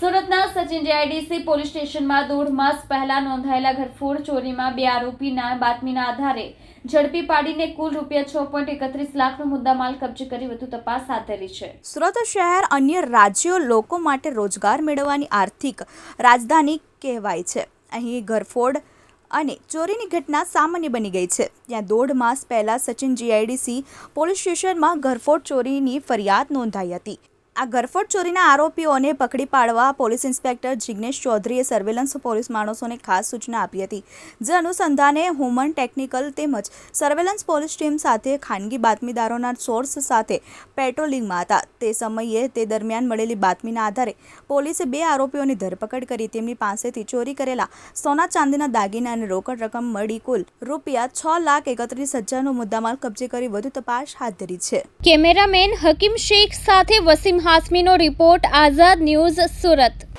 સુરતના Sachin JIDC police સ્ટેશનમાં દોઢ માસ પહેલા નોંધાયેલા ઘરફોડ ચોરીમાં બે આરોપીના બાતમીના આધારે ઝડપી પાડીને કુલ રૂપિયા છ પોઈન્ટ એકત્રીસ લાખનો મુદ્દામાલ કબજે કરી વધુ તપાસ હાથ ધરી છે. સુરત શહેર અન્ય રાજ્યો લોકો માટે રોજગાર મેળવવાની આર્થિક રાજધાની કહેવાય છે. અહીં ઘરફોડ અને ચોરીની ઘટના સામાન્ય બની ગઈ છે. ત્યાં દોઢ માસ પહેલાં સચિન જીઆઈડીસી પોલીસ સ્ટેશનમાં ઘરફોડ ચોરીની ફરિયાદ નોંધાઈ હતી. આ ઘરફોડ ચોરીના આરોપીઓને પકડી પાડવા પોલીસ ઇન્સ્પેક્ટર જિગ્નેશ ચૌધરીએ સર્વેલન્સ પોલીસ માણસોને ખાસ સૂચના આપી હતી, જે અનુસંધાને હ્યુમન ટેકનિકલ તેમજ સર્વેલન્સ પોલીસ ટીમ સાથે ખાનગી બાતમીદારોના સોર્સ સાથે પેટ્રોલિંગમાં હતા. તે સમયે તે દરમિયાન મળેલી બાતમીના આધારે પોલીસે બે આરોપીઓની ધરપકડ કરી, તેમની પાસેથી ચોરી કરેલા સોના ચાંદીના દાગીના અને રોકડ રકમ મળી કુલ રૂપિયા છ લાખ એકત્રીસ હજારનો મુદ્દામાલ કબજે કરી વધુ તપાસ હાથ ધરી છે. કેમેરામેન હકીમ શેખ સાથે વસીમ હાસમીનો રિપોર્ટ આઝાદ ન્યૂઝ સુરત.